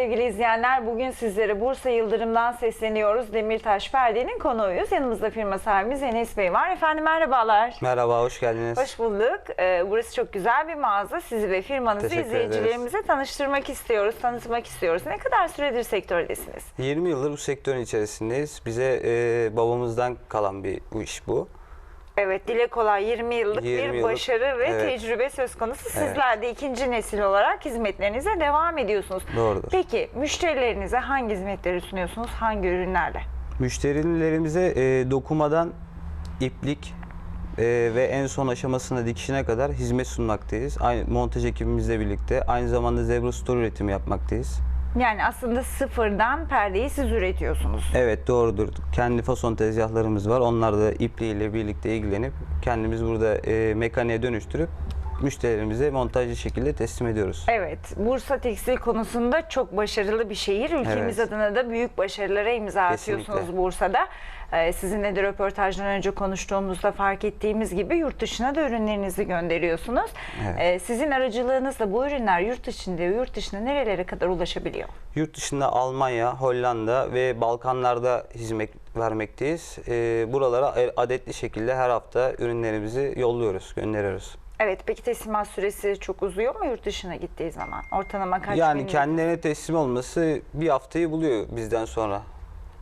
sevgili izleyenler. Bugün sizlere Bursa Yıldırım'dan sesleniyoruz. Demirtaş Perde'nin konuğuyuz. Yanımızda firma sahibimiz Enes Bey var. Efendim merhabalar. Merhaba, hoş geldiniz. Hoş bulduk. Ee, burası çok güzel bir mağaza. Sizi ve firmanızı Teşekkür izleyicilerimize tanıştırmak istiyoruz, tanıtmak istiyoruz. Ne kadar süredir sektördesiniz? 20 yıldır bu sektörün içerisindeyiz. Bize e, babamızdan kalan bir bu iş bu. Evet, dile kolay 20 yıllık 20 bir yıllık, başarı ve evet. tecrübe söz konusu. Evet. Sizler de ikinci nesil olarak hizmetlerinize devam ediyorsunuz. Doğrudur. Peki müşterilerinize hangi hizmetleri sunuyorsunuz? Hangi ürünlerle? Müşterilerimize e, dokumadan iplik e, ve en son aşamasına dikişine kadar hizmet sunmaktayız. Aynı montaj ekibimizle birlikte aynı zamanda zebra store üretimi yapmaktayız. Yani aslında sıfırdan perdeyi siz üretiyorsunuz. Evet doğrudur. Kendi fason tezgahlarımız var. Onlar da ipliğiyle birlikte ilgilenip kendimiz burada e, mekaniğe dönüştürüp müşterilerimize montajlı şekilde teslim ediyoruz. Evet, Bursa tekstil konusunda çok başarılı bir şehir. Ülkemiz Evet. adına da büyük başarılara imza Kesinlikle. atıyorsunuz Bursa'da. Ee, sizinle de röportajdan önce konuştuğumuzda fark ettiğimiz gibi yurt dışına da ürünlerinizi gönderiyorsunuz. Evet. Ee, sizin aracılığınızla bu ürünler yurt içinde ve yurt dışına nerelere kadar ulaşabiliyor? Yurt dışında Almanya, Hollanda ve Balkanlarda hizmet vermekteyiz. Ee, buralara adetli şekilde her hafta ürünlerimizi yolluyoruz, gönderiyoruz. Evet, peki teslimat süresi çok uzuyor mu yurt dışına gittiği zaman? Ortalama kaç yani gün? kendilerine teslim olması bir haftayı buluyor bizden sonra.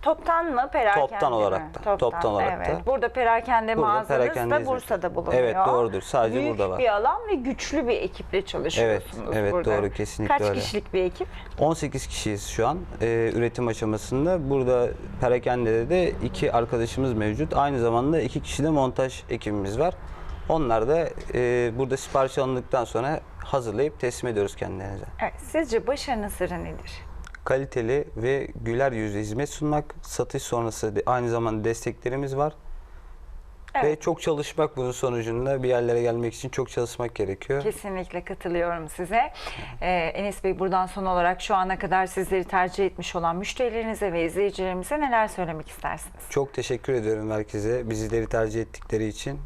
Toptan mı, perakende Toptan mi? olarak da, toptan olarak evet. da. Burada perakende Burada mağazanız da. Bursa'da bulunuyor. Evet, doğrudur. Sadece Büyük burada var. bir alan ve güçlü bir ekiple çalışıyorsunuz evet, burada. doğru, kesinlikle Kaç öyle. kişilik bir ekip? 18 kişiyiz şu an e, üretim aşamasında. Burada Perakende'de de iki arkadaşımız mevcut. Aynı zamanda iki kişi de montaj ekibimiz var. Onlar da e, burada sipariş alındıktan sonra hazırlayıp teslim ediyoruz kendilerine. Evet, sizce başarının sırrı nedir? Kaliteli ve güler yüzlü hizmet sunmak, satış sonrası de- aynı zamanda desteklerimiz var. Ve Evet. çok çalışmak bunun sonucunda bir yerlere gelmek için çok çalışmak gerekiyor. Kesinlikle katılıyorum size. Ee, Enes Bey buradan son olarak şu ana kadar sizleri tercih etmiş olan müşterilerinize ve izleyicilerimize neler söylemek istersiniz? Çok teşekkür ediyorum herkese bizleri tercih ettikleri için.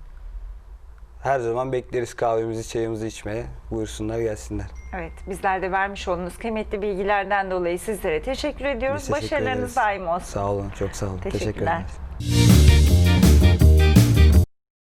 Her zaman bekleriz kahvemizi, çayımızı içmeye. Buyursunlar gelsinler. Evet, bizler de vermiş olduğunuz kıymetli bilgilerden dolayı sizlere teşekkür ediyoruz. Biz teşekkür Başarılarınız ederiz. daim olsun. Sağ olun, çok sağ olun. Teşekkür Teşekkürler. ederiz.